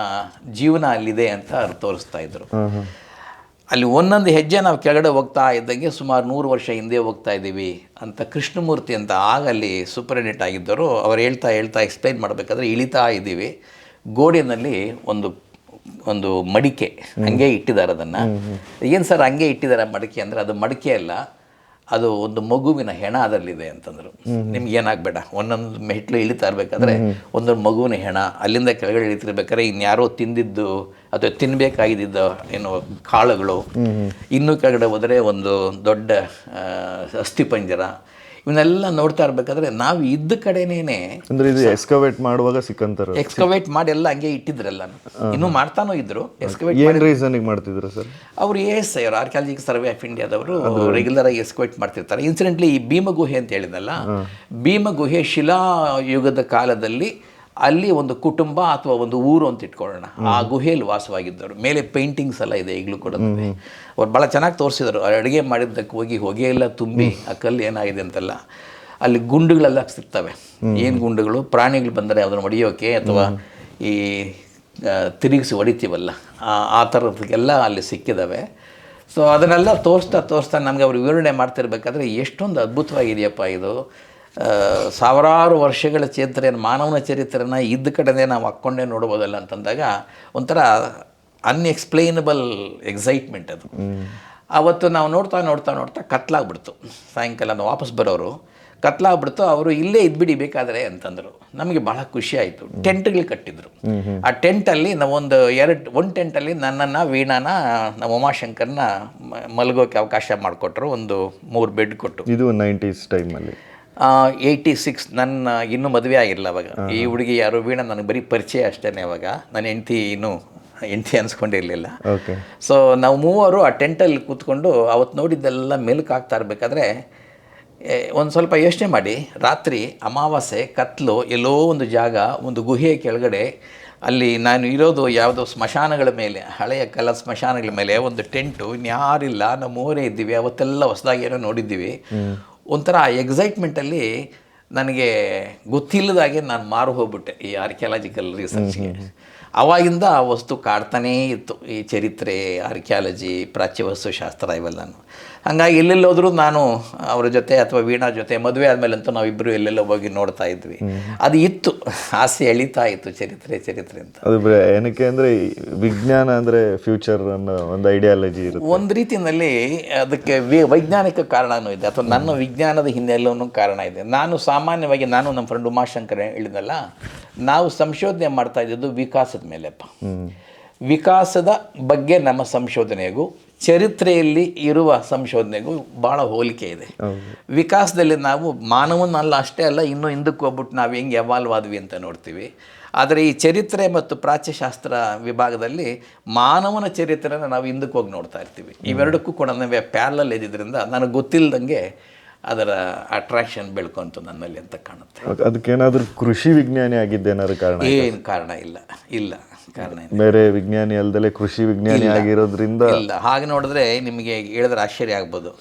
Speaker 2: ಜೀವನ ಅಲ್ಲಿದೆ ಅಂತ ಅವ್ರು ತೋರಿಸ್ತಾ ಇದ್ರು. ಅಲ್ಲಿ ಒಂದೊಂದು ಹೆಜ್ಜೆ ನಾವು ಕೆಳಗಡೆ ಹೋಗ್ತಾ ಇದ್ದಂಗೆ ಸುಮಾರು ನೂರು ವರ್ಷ ಹಿಂದೆ ಹೋಗ್ತಾ ಇದ್ದೀವಿ ಅಂತ ಕೃಷ್ಣಮೂರ್ತಿ ಅಂತ ಆಗ ಅಲ್ಲಿ ಸೂಪರಿಂಟೆಂಟ್ ಆಗಿದ್ದರು ಅವ್ರು ಹೇಳ್ತಾ ಹೇಳ್ತಾ ಎಕ್ಸ್ಪ್ಲೈನ್ ಮಾಡಬೇಕಾದ್ರೆ ಇಳಿತಾ ಇದ್ದೀವಿ. ಗೋಡೆಯಲ್ಲಿ ಒಂದು ಒಂದು ಮಡಿಕೆ, ಹಂಗೆ ಇಟ್ಟಿದ್ದಾರೆ ಅದನ್ನು. ಏನು ಸರ್ ಹಂಗೆ ಇಟ್ಟಿದ್ದಾರೆ ಮಡಿಕೆ ಅಂದರೆ ಅದು ಮಡಿಕೆ ಅಲ್ಲ, ಅದು ಒಂದು ಮಗುವಿನ ಹೆಣ ಅದರಲ್ಲಿದೆ ಅಂತಂದರು. ನಿಮ್ಗೆ ಏನಾಗಬೇಡ, ಒಂದೊಂದು ಮೆಟ್ಲು ಇಳಿತಾ ಇರಬೇಕಾದ್ರೆ ಒಂದೊಂದು ಮಗುವಿನ ಹೆಣ, ಅಲ್ಲಿಂದ ಕೆಳಗಡೆ ಇಳಿತಿರ್ಬೇಕಾದ್ರೆ ಇನ್ಯಾರೋ ತಿಂದಿದ್ದು ಅಥವಾ ತಿನ್ನಬೇಕಾಗಿದ್ದ ಏನು ಕಾಳುಗಳು. ಇನ್ನೂ ಕೆಳಗಡೆ ಹೋದರೆ ಒಂದು ದೊಡ್ಡ ಅಸ್ಥಿ ಅಸ್ಥಿಪಂಜರ ಇವನ್ನೆಲ್ಲ ನೋಡ್ತಾ ಇರಬೇಕಾದ್ರೆ ನಾವು ಇದ್ದ ಕಡೆನೇನೆ
Speaker 1: ಅಂದ್ರೆ ಇದು ಎಸ್ಕವೇಟ್ ಮಾಡುವಾಗ ಸಿಕ್ಕಂತಾರ?
Speaker 2: ಎಕ್ಸ್ಕವೇಟ್ ಮಾಡಿ ಎಲ್ಲ ಹಂಗೆ ಇಟ್ಟಿದ್ರಲ್ಲ. ಇನ್ನೂ ಮಾಡ್ತಾನೂ ಇದ್ರು. ಎಸ್ಕವೇಟ್
Speaker 1: ಏನ್ ರೀಸನ್ಗೆ ಮಾಡ್ತಿದ್ರು ಸರ್?
Speaker 2: ಅವರು ಎ ಎಸ್ ಐ ಅವರು ಆರ್ಕಿಯಾಲಜಿಕ್ ಸರ್ವೆ ಆಫ್ ಇಂಡಿಯಾದವರು ರೆಗ್ಯುಲರ್ ಆಗಿ ಎಸ್ಕವೇಟ್ ಮಾಡ್ತಿರ್ತಾರೆ. ಇನ್ಸಿಡೆಂಟ್ಲಿ ಈ ಭೀಮಗುಹೆ ಅಂತ ಹೇಳಿದಲ್ಲ ಭೀಮಗುಹೆ ಶಿಲಾಯುಗದ ಕಾಲದಲ್ಲಿ ಅಲ್ಲಿ ಒಂದು ಕುಟುಂಬ ಅಥವಾ ಒಂದು ಊರು ಅಂತ ಇಟ್ಕೊಳ್ಳೋಣ. ಆ ಗುಹೆಯಲ್ಲಿ ವಾಸವಾಗಿದ್ದವರು. ಮೇಲೆ ಪೇಂಟಿಂಗ್ಸ್ ಎಲ್ಲ ಇದೆ ಈಗಲೂ ಕೂಡ. ಅವ್ರು ಭಾಳ ಚೆನ್ನಾಗಿ ತೋರಿಸಿದರು. ಅಡುಗೆ ಮಾಡಿದ್ದಕ್ಕೆ ಹೋಗಿ ಹೊಗೆ ಎಲ್ಲ ತುಂಬಿ ಆ ಕಲ್ಲು ಏನಾಗಿದೆ ಅಂತೆಲ್ಲ ಅಲ್ಲಿ ಗುಂಡುಗಳೆಲ್ಲ ಸಿಗ್ತವೆ. ಏನು ಗುಂಡುಗಳು? ಪ್ರಾಣಿಗಳು ಬಂದರೆ ಅದನ್ನು ಹೊಡೆಯೋಕೆ ಅಥವಾ ಈ ತಿರುಗಿಸಿ ಹೊಡಿತೀವಲ್ಲ ಆ- ಥರದಕ್ಕೆಲ್ಲ ಅಲ್ಲಿ ಸಿಕ್ಕಿದ್ದಾವೆ ಸೊ ಅದನ್ನೆಲ್ಲ ತೋರಿಸ್ತಾ ತೋರಿಸ್ತಾ ನಮಗೆ ಅವ್ರು ವಿವರಣೆ ಮಾಡ್ತಿರ್ಬೇಕಾದ್ರೆ ಎಷ್ಟೊಂದು ಅದ್ಭುತವಾಗಿದೆಯಪ್ಪ ಇದು. ಸಾವಿರಾರು ವರ್ಷಗಳ ಚರಿತ್ರೆ ಮಾನವನ ಚರಿತ್ರೆನ ಇದ್ದ ಕಡೆನೇ ನಾವು ಹಾಕ್ಕೊಂಡೇ ನೋಡ್ಬೋದಲ್ಲ ಅಂತಂದಾಗ ಒಂಥರ ಅನ್ಎಕ್ಸ್ಪ್ಲೈನಬಲ್ ಎಕ್ಸೈಟ್ಮೆಂಟ್ ಅದು. ಅವತ್ತು ನಾವು ನೋಡ್ತಾ ನೋಡ್ತಾ ನೋಡ್ತಾ ಕತ್ಲಾಗ್ಬಿಡ್ತು. ಸಾಯಂಕಾಲ ನಾವು ವಾಪಸ್ ಬರೋರು. ಕತ್ಲಾಗ್ಬಿಡ್ತು, ಅವರು ಇಲ್ಲೇ ಇದ್ಬಿಡಿ ಬೇಕಾದರೆ ಅಂತಂದರು. ನಮಗೆ ಭಾಳ ಖುಷಿ ಆಯಿತು. ಟೆಂಟ್ಗಳು ಕಟ್ಟಿದ್ರು. ಆ ಟೆಂಟಲ್ಲಿ ನಾವೊಂದು ಎರಡು, ಒಂದು ಟೆಂಟಲ್ಲಿ ನನ್ನನ್ನು, ವೀಣಾನ, ನಮ್ಮ ಉಮಾಶಂಕರ್ನ ಮಲಗೋಕೆ ಅವಕಾಶ ಮಾಡಿಕೊಟ್ರು. ಒಂದು ಮೂರು ಬೆಡ್ ಕೊಟ್ಟು.
Speaker 1: ಇದು ನೈಂಟೀಸ್ ಟೈಮಲ್ಲಿ.
Speaker 2: ಏಯ್ಟಿ ಸಿಕ್ಸ್ ನನ್ನ ಇನ್ನೂ ಮದುವೆ ಆಗಿರಲಿಲ್ಲ ಅವಾಗ. ಈ ಹುಡುಗಿ ಯಾರು ವೀಣಾ ನನಗೆ ಬರೀ ಪರಿಚಯ ಅಷ್ಟೇ ಅವಾಗ. ನನ್ನ ಹೆಂಡ್ತಿ ಇನ್ನೂ ಹೆಂಡ್ತಿ ಅನ್ಸ್ಕೊಂಡಿರಲಿಲ್ಲ
Speaker 1: ಓಕೆ
Speaker 2: ಸೊ ನಾವು ಮೂವರು ಆ ಟೆಂಟಲ್ಲಿ ಕೂತ್ಕೊಂಡು ಅವತ್ತು ನೋಡಿದ್ದೆಲ್ಲ ಮೆಲುಕು ಆಗ್ತಾ ಇರಬೇಕಾದ್ರೆ ಒಂದು ಸ್ವಲ್ಪ ಯೋಚನೆ ಮಾಡಿ. ರಾತ್ರಿ ಅಮಾವಾಸ್ಯೆ ಕತ್ಲು ಎಲ್ಲೋ ಒಂದು ಜಾಗ ಒಂದು ಗುಹೆಯ ಕೆಳಗಡೆ ಅಲ್ಲಿ ನಾನು ಇರೋದು ಯಾವುದೋ ಸ್ಮಶಾನಗಳ ಮೇಲೆ ಹಳೆಯ ಕಲ ಸ್ಮಶಾನಗಳ ಮೇಲೆ ಒಂದು ಟೆಂಟು ಇನ್ಯಾರಿಲ್ಲ ನಾವು ಮೂವರೇ ಇದ್ದೀವಿ ಅವತ್ತೆಲ್ಲ ಹೊಸದಾಗಿ ಏನೋ ನೋಡಿದ್ದೀವಿ. ಒಂಥರ ಎಕ್ಸೈಟ್ಮೆಂಟಲ್ಲಿ ನನಗೆ ಗೊತ್ತಿಲ್ಲದಾಗೆ ನಾನು ಮಾರು ಹೋಗ್ಬಿಟ್ಟೆ ಈ ಆರ್ಕಿಯಾಲಜಿಕಲ್ ರಿಸರ್ಚ್ಗೆ ಅವಾಗಿಂದ ಆ ವಸ್ತು ಕಾಡ್ತಾನೇ ಇತ್ತು. ಈ ಚರಿತ್ರೆ ಆರ್ಕಿಯಾಲಜಿ ಪ್ರಾಚ್ಯವಸ್ತು ಶಾಸ್ತ್ರ ಹಂಗಾಗಿ ಹಾಗಾಗಿ ಎಲ್ಲೆಲ್ಲೋದ್ರೂ ನಾನು ಅವರ ಜೊತೆ ಅಥವಾ ವೀಣಾ ಜೊತೆ ಮದುವೆ ಆದಮೇಲಂತೂ ನಾವಿಬ್ಬರು ಎಲ್ಲೆಲ್ಲೋ ಹೋಗಿ ನೋಡ್ತಾ ಇದ್ವಿ. ಅದು ಇತ್ತು. ಆಸೆ ಎಳಿತಾ ಇತ್ತು ಚರಿತ್ರೆ ಚರಿತ್ರೆ ಅಂತ.
Speaker 1: ಅದು ಏನಕ್ಕೆ ಅಂದ್ರೆ ವಿಜ್ಞಾನ ಅಂದ್ರೆ ಫ್ಯೂಚರ್ ಅನ್ನೋ ಒಂದು ಐಡಿಯಾಲಜಿ ಇರುತ್ತೆ.
Speaker 2: ಒಂದು ರೀತಿಯಲ್ಲಿ ಅದಕ್ಕೆ ವೈಜ್ಞಾನಿಕ ಕಾರಣನೂ ಇದೆ ಅಥವಾ ನನ್ನ ವಿಜ್ಞಾನದ ಹಿನ್ನೆಲೆಯೂ ಕಾರಣ ಇದೆ. ನಾನು ಸಾಮಾನ್ಯವಾಗಿ ನಾನು ನಮ್ಮ ಫ್ರೆಂಡ್ ಉಮಾಶಂಕರ್ ಹೇಳಿದ್ನಲ್ಲ ನಾವು ಸಂಶೋಧನೆ ಮಾಡ್ತಾ ಇದ್ದದ್ದು ವಿಕಾಸದ ಮೇಲೆಪ್ಪ. ವಿಕಾಸದ ಬಗ್ಗೆ ನಮ್ಮ ಸಂಶೋಧನೆಗೂ ಚರಿತ್ರೆಯಲ್ಲಿ ಇರುವ ಸಂಶೋಧನೆಗೂ ಭಾಳ ಹೋಲಿಕೆ ಇದೆ. ವಿಕಾಸದಲ್ಲಿ ನಾವು ಮಾನವನಲ್ಲ ಅಷ್ಟೇ ಅಲ್ಲ ಇನ್ನೂ ಹಿಂದಕ್ಕೆ ಹೋಗ್ಬಿಟ್ಟು ನಾವು ಹೆಂಗೆ ಎವಾಲ್ವ್ ಆದ್ವಿ ಅಂತ ನೋಡ್ತೀವಿ. ಆದರೆ ಈ ಚರಿತ್ರೆ ಮತ್ತು ಪ್ರಾಚ್ಯಶಾಸ್ತ್ರ ವಿಭಾಗದಲ್ಲಿ ಮಾನವನ ಚರಿತ್ರೆನ ನಾವು ಹಿಂದಕ್ಕೆ ಹೋಗಿ ನೋಡ್ತಾ ಇರ್ತೀವಿ. ಇವೆರಡಕ್ಕೂ ಕೂಡ ನಮಗೆ ಪ್ಯಾರಲಲ್ ಇದ್ದಿದ್ದರಿಂದ ನನಗೆ ಗೊತ್ತಿಲ್ಲದಂಗೆ ಅದರ ಅಟ್ರಾಕ್ಷನ್ ಬೆಳ್ಕೊಂತು ನನ್ನಲ್ಲಿ ಅಂತ ಕಾಣುತ್ತೆ.
Speaker 1: ಅದಕ್ಕೇನಾದರೂ ಕೃಷಿ ವಿಜ್ಞಾನಿ ಆಗಿದ್ದೇನಾದ್ರು ಕಾರಣ
Speaker 2: ಏನು ಕಾರಣ ಇಲ್ಲ ಇಲ್ಲ ಕಾರಣ ಇಲ್ಲ.
Speaker 1: ಬೇರೆ ವಿಜ್ಞಾನಿ ಅಲ್ಲದೆ ಕೃಷಿ ವಿಜ್ಞಾನಿ ಆಗಿರೋದ್ರಿಂದ
Speaker 2: ಇಲ್ಲ. ಹಾಗೆ ನೋಡಿದ್ರೆ ನಿಮಗೆ ಹೇಳಿದ್ರೆ ಆಶ್ಚರ್ಯ ಆಗ್ಬೋದು.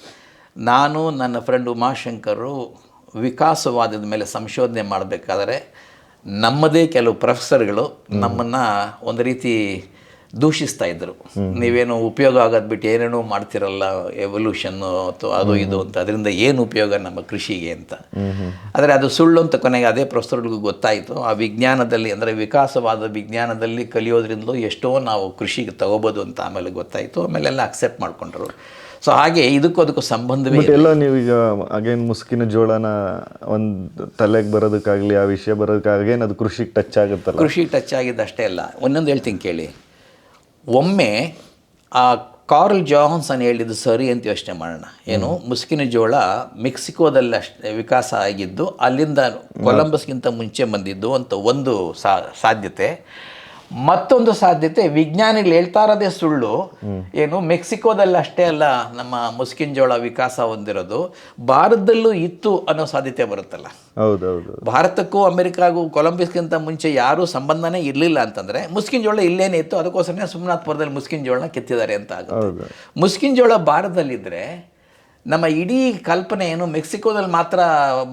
Speaker 2: ನಾನು ನನ್ನ ಫ್ರೆಂಡ್ ಉಮಾಶಂಕರು ವಿಕಾಸವಾದದ ಮೇಲೆ ಸಂಶೋಧನೆ ಮಾಡಬೇಕಾದ್ರೆ ನಮ್ಮದೇ ಕೆಲವು ಪ್ರೊಫೆಸರ್ಗಳು ನಮ್ಮನ್ನು ಒಂದು ರೀತಿ ದೂಷಿಸ್ತಾ ಇದ್ದರು ನೀವೇನು ಉಪಯೋಗ ಆಗೋದು ಬಿಟ್ಟು ಏನೇನೋ ಮಾಡ್ತಿರಲ್ಲ ಎವಲ್ಯೂಷನ್ನು ಅಥವಾ ಅದು ಇದು ಅಂತ. ಅದರಿಂದ ಏನು ಉಪಯೋಗ ನಮ್ಮ ಕೃಷಿಗೆ ಅಂತ. ಆದರೆ ಅದು ಸುಳ್ಳು ಅಂತ ಕೊನೆಗೆ ಅದೇ ಪ್ರೊಫೆಸರ್ಗಳಿಗೂ ಗೊತ್ತಾಯಿತು. ಆ ವಿಜ್ಞಾನದಲ್ಲಿ ಅಂದರೆ ವಿಕಾಸವಾದ ವಿಜ್ಞಾನದಲ್ಲಿ ಕಲಿಯೋದ್ರಿಂದಲೂ ಎಷ್ಟೋ ನಾವು ಕೃಷಿಗೆ ತಗೋಬೋದು ಅಂತ ಆಮೇಲೆ ಗೊತ್ತಾಯಿತು. ಆಮೇಲೆ ಎಲ್ಲ ಅಕ್ಸೆಪ್ಟ್ ಮಾಡ್ಕೊಂಡ್ರು. ಸೊ ಹಾಗೆ ಇದಕ್ಕೂ ಅದಕ್ಕೂ ಸಂಬಂಧವೇ
Speaker 1: ಎಲ್ಲ ಎಲ್ಲ ನೀವೀಗ ಅಗೇನ್ ಮುಸ್ಕಿನ ಜೋಳನ ಒಂದು ತಲೆಗೆ ಬರೋದಕ್ಕಾಗ್ಲಿ ಆ ವಿಷಯ ಬರೋದಕ್ಕಾಗಲಿ ಅಗೇನ್ ಅದು ಕೃಷಿಗೆ ಟಚ್ ಆಗುತ್ತಲ್ಲ?
Speaker 2: ಕೃಷಿ ಟಚ್ ಆಗಿದ್ದಷ್ಟೇ ಅಲ್ಲ. ಒಂದೊಂದು ಹೇಳ್ತೀನಿ ಕೇಳಿ. ಒಮ್ಮೆ ಆ ಕಾರ್ಲ್ ಜಾನ್ಸನ್ ಹೇಳಿದ್ದು ಸರಿ ಅಂತ ಯೋಚನೆ ಮಾಡೋಣ. ಏನು? ಮುಸ್ಕಿನ ಜೋಳ ಮೆಕ್ಸಿಕೋದಲ್ಲಿ ಅಷ್ಟೇ ವಿಕಾಸ ಆಗಿದ್ದು ಅಲ್ಲಿಂದ ಕೊಲಂಬಸ್ಗಿಂತ ಮುಂಚೆ ಬಂದಿದ್ದು ಅಂತ ಒಂದು ಸಾ ಸಾಧ್ಯತೆ. ಮತ್ತೊಂದು ಸಾಧ್ಯತೆ ವಿಜ್ಞಾನಿಗಳು ಹೇಳ್ತಾ ಇರೋದೇ ಸುಳ್ಳು. ಏನು ಮೆಕ್ಸಿಕೋದಲ್ಲಿ ಅಷ್ಟೇ ಅಲ್ಲ ನಮ್ಮ ಮುಸ್ಕಿನ್ ಜೋಳ ವಿಕಾಸ ಹೊಂದಿರೋದು. ಭಾರತದಲ್ಲೂ ಇತ್ತು ಅನ್ನೋ ಸಾಧ್ಯತೆ ಬರುತ್ತಲ್ಲ.
Speaker 1: ಹೌದೌದು.
Speaker 2: ಭಾರತಕ್ಕೂ ಅಮೆರಿಕಾಗೂ ಕೊಲಂಬಿಸ್ಗಿಂತ ಮುಂಚೆ ಯಾರೂ ಸಂಬಂಧನೇ ಇರಲಿಲ್ಲ ಅಂತಂದ್ರೆ ಮುಸ್ಕಿನ್ ಜೋಳ ಇಲ್ಲೇನೇ ಇತ್ತು ಅದಕ್ಕೋಸ್ಕರನೇ ಸುಮನಾಥ್ಪುರದಲ್ಲಿ ಮುಸ್ಕಿನ್ ಜೋಳನ ಕೆತ್ತಿದ್ದಾರೆ ಅಂತ ಆಗುತ್ತೆ. ಮುಸ್ಕಿನ್ ಜೋಳ ಭಾರತದಲ್ಲಿದ್ದರೆ ನಮ್ಮ ಇಡೀ ಕಲ್ಪನೆ ಏನು ಮೆಕ್ಸಿಕೋದಲ್ಲಿ ಮಾತ್ರ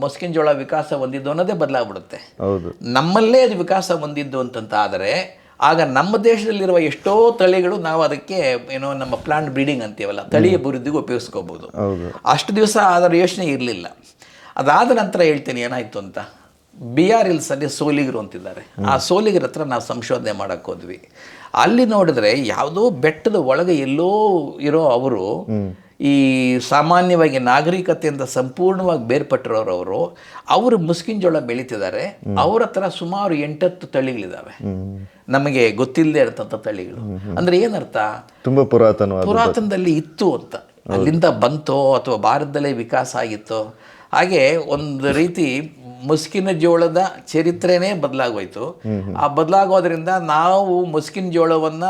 Speaker 2: ಮುಸ್ಕಿನ್ ಜೋಳ ವಿಕಾಸ ಹೊಂದಿದ್ದು ಅನ್ನೋದೇ ಬದಲಾಗ್ಬಿಡುತ್ತೆ. ನಮ್ಮಲ್ಲೇ ಅದು ವಿಕಾಸ ಹೊಂದಿದ್ದು ಅಂತಂತ ಆದರೆ ಆಗ ನಮ್ಮ ದೇಶದಲ್ಲಿರುವ ಎಷ್ಟೋ ತಳಿಗಳು ನಾವು ಅದಕ್ಕೆ ಏನೋ ನಮ್ಮ ಪ್ಲಾಂಟ್ ಬ್ರೀಡಿಂಗ್ ಅಂತೀವಲ್ಲ ತಳಿ ಅಭಿವೃದ್ಧಿಗೂ ಉಪಯೋಗಿಸ್ಕೋಬೋದು. ಅಷ್ಟು ದಿವಸ ಅದರ ಯೋಚನೆ ಇರಲಿಲ್ಲ. ಅದಾದ ನಂತರ ಹೇಳ್ತೀನಿ ಏನಾಯಿತು ಅಂತ. ಬಿ ಆರ್ ಇಲ್ಸಲ್ಲಿ ಸೋಲಿಗರು ಅಂತಿದ್ದಾರೆ. ಆ ಸೋಲಿಗರ ಹತ್ರ ನಾವು ಸಂಶೋಧನೆ ಮಾಡೋಕ್ಕೆ ಹೋದ್ವಿ. ಅಲ್ಲಿ ನೋಡಿದ್ರೆ ಯಾವುದೋ ಬೆಟ್ಟದ ಒಳಗೆ ಎಲ್ಲೋ ಇರೋ ಅವರು ಈ ಸಾಮಾನ್ಯವಾಗಿ ನಾಗರಿಕತೆಯಿಂದ ಸಂಪೂರ್ಣವಾಗಿ ಬೇರ್ಪಟ್ಟಿರೋರವರು ಅವರು ಮುಸ್ಕಿನ್ ಜೋಳ ಬೆಳೀತಿದ್ದಾರೆ. ಅವ್ರ ಹತ್ರ ಸುಮಾರು ಎಂಟತ್ತು ತಳಿಗಳಿದ್ದಾವೆ ನಮಗೆ ಗೊತ್ತಿಲ್ಲದೆ ಇರತಕ್ಕಂಥ ತಳಿಗಳು. ಅಂದರೆ ಏನರ್ಥ?
Speaker 1: ತುಂಬಾ ಪುರಾತನ
Speaker 2: ಪುರಾತನದಲ್ಲಿ ಇತ್ತು ಅಂತ. ಅಲ್ಲಿಂದ ಬಂತೋ ಅಥವಾ ಭಾರತದಲ್ಲೇ ವಿಕಾಸ ಆಗಿತ್ತೋ? ಹಾಗೆ ಒಂದು ರೀತಿ ಮುಸ್ಕಿನ ಜೋಳದ ಚರಿತ್ರೆನೇ ಬದಲಾಗೋಯ್ತು. ಆ ಬದಲಾಗೋದ್ರಿಂದ ನಾವು ಮುಸ್ಕಿನ ಜೋಳವನ್ನ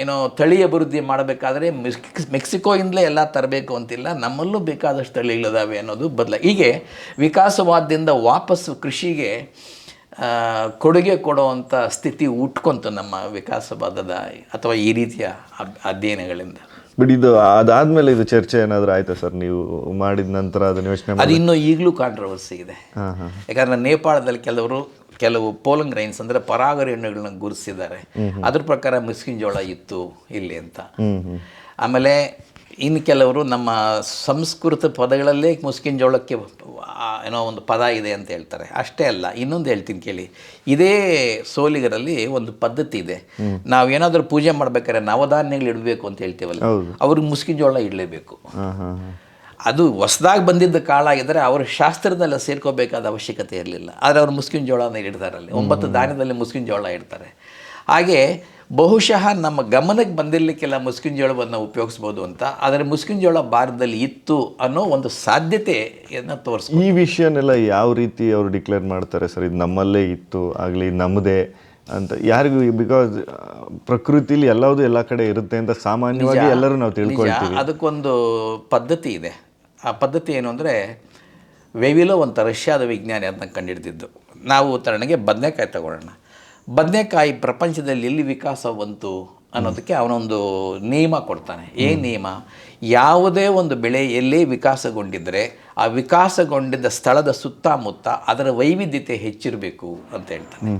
Speaker 2: ಏನೋ ತಳಿ ಅಭಿವೃದ್ಧಿ ಮಾಡಬೇಕಾದ್ರೆ ಮೆಕ್ಸಿಕೋಯಿಂದಲೇ ಎಲ್ಲ ತರಬೇಕು ಅಂತಿಲ್ಲ. ನಮ್ಮಲ್ಲೂ ಬೇಕಾದಷ್ಟು ತಳಿಗಳಿದಾವೆ ಅನ್ನೋದು ಬದಲ. ಹೀಗೆ ವಿಕಾಸವಾದದಿಂದ ವಾಪಸ್ಸು ಕೃಷಿಗೆ ಕೊಡುಗೆ ಕೊಡುವಂಥ ಸ್ಥಿತಿ ಉಟ್ಕೊಂತು ನಮ್ಮ ವಿಕಾಸವಾದದ ಅಥವಾ ಈ ರೀತಿಯ ಅಧ್ಯಯನಗಳಿಂದ.
Speaker 1: ಬಟ್ ಇದು ಅದಾದ್ಮೇಲೆ ಇದು ಚರ್ಚೆ ಏನಾದರೂ ಆಯ್ತಾ ಸರ್? ನೀವು ಮಾಡಿದ ನಂತರ ಅದನ್ನ ಯೋಚನೆ
Speaker 2: ಅದು ಇನ್ನೂ ಈಗಲೂ ಕಾಂಟ್ರವರ್ಸಿ ಇದೆ. ಯಾಕಂದ್ರೆ ನೇಪಾಳದಲ್ಲಿ ಕೆಲವರು ಕೆಲವು ಪೋಲಂಗ್ ರೈನ್ಸ್ ಅಂದರೆ ಎಣ್ಣೆಗಳನ್ನ ಗುರುತಿಸಿದ್ದಾರೆ ಅದ್ರ ಪ್ರಕಾರ ಮಿಸ್ಕಿನ್ ಜೋಳ ಇತ್ತು ಇಲ್ಲಿ ಅಂತ. ಆಮೇಲೆ ಇನ್ನು ಕೆಲವರು ನಮ್ಮ ಸಂಸ್ಕೃತ ಪದಗಳಲ್ಲೇ ಮುಸ್ಕಿನ್ ಜೋಳಕ್ಕೆ ಏನೋ ಒಂದು ಪದ ಇದೆ ಅಂತ ಹೇಳ್ತಾರೆ. ಅಷ್ಟೇ ಅಲ್ಲ ಇನ್ನೊಂದು ಹೇಳ್ತೀನಿ ಕೇಳಿ. ಇದೇ ಸೋಲಿಗರಲ್ಲಿ ಒಂದು ಪದ್ಧತಿ ಇದೆ. ನಾವು ಏನಾದರೂ ಪೂಜೆ ಮಾಡ್ಬೇಕಾದ್ರೆ ನವಧಾನ್ಯಗಳು ಇಡಬೇಕು ಅಂತ ಹೇಳ್ತೀವಲ್ಲ ಅವ್ರಿಗೆ ಮುಸ್ಕಿನ್ ಜೋಳ ಇಡಲೇಬೇಕು. ಅದು ಹೊಸದಾಗಿ ಬಂದಿದ್ದ ಕಾಳ ಆಗಿದ್ದರೆ ಅವರು ಶಾಸ್ತ್ರದಲ್ಲ ಸೇರ್ಕೋಬೇಕಾದ ಅವಶ್ಯಕತೆ ಇರಲಿಲ್ಲ. ಆದರೆ ಅವರು ಮುಸ್ಕಿನ್ ಜೋಳನ ಇಡ್ತಾರಲ್ಲಿ. ಒಂಬತ್ತು ಧಾನ್ಯದಲ್ಲಿ ಮುಸ್ಕಿನ್ ಜೋಳ ಇಡ್ತಾರೆ. ಹಾಗೆ ಬಹುಶಃ ನಮ್ಮ ಗಮನಕ್ಕೆ ಬಂದಿರಲಿಕ್ಕೆಲ್ಲ ಮುಸ್ಕಿನ ಜೋಳವನ್ನು ಉಪಯೋಗಿಸ್ಬೋದು ಅಂತ ಆದರೆ ಮುಸ್ಕಿನ ಜೋಳ ಭಾರತದಲ್ಲಿ ಇತ್ತು ಅನ್ನೋ ಒಂದು ಸಾಧ್ಯತೆಯನ್ನು ತೋರಿಸ್
Speaker 1: ಈ ವಿಷಯನೆಲ್ಲ ಯಾವ ರೀತಿ ಅವರು ಡಿಕ್ಲೇರ್ ಮಾಡ್ತಾರೆ ಸರ್? ಇದು ನಮ್ಮಲ್ಲೇ ಇತ್ತು ಆಗಲಿ ನಮ್ಮದೇ ಅಂತ ಯಾರಿಗೂ ಬಿಕಾಸ್ ಪ್ರಕೃತಿಲಿ ಎಲ್ಲವುದು ಎಲ್ಲ ಕಡೆ ಇರುತ್ತೆ ಅಂತ ಸಾಮಾನ್ಯವಾಗಿ ಎಲ್ಲರೂ ನಾವು ತಿಳ್ಕೊಳ್ತೀವಿ.
Speaker 2: ಅದಕ್ಕೊಂದು ಪದ್ಧತಿ ಇದೆ. ಆ ಪದ್ಧತಿ ಏನು ಅಂದರೆ ವೆವಿಲೋ ಅಂತ ರಷ್ಯಾದ ವಿಜ್ಞಾನಿ ಅದನ್ನ ಕಂಡುಹಿಡಿದಿದ್ದು ನಾವು ಉದಾಹರಣೆಗೆ ಬದನೆಕಾಯಿ ತಗೊಳ್ಳೋಣ. ಬದನೆಕಾಯಿ ಪ್ರಪಂಚದಲ್ಲಿ ಎಲ್ಲಿ ವಿಕಾಸ ಬಂತು ಅನ್ನೋದಕ್ಕೆ ಅವನೊಂದು ನಿಯಮ ಕೊಡ್ತಾನೆ. ಏನು ನಿಯಮ ಯಾವುದೇ ಒಂದು ಬೆಳೆ ಎಲ್ಲಿ ವಿಕಾಸಗೊಂಡಿದ್ದರೆ ಆ ವಿಕಾಸಗೊಂಡಿದ್ದ ಸ್ಥಳದ ಸುತ್ತಮುತ್ತ ಅದರ ವೈವಿಧ್ಯತೆ ಹೆಚ್ಚಿರಬೇಕು ಅಂತ ಹೇಳ್ತಾನೆ.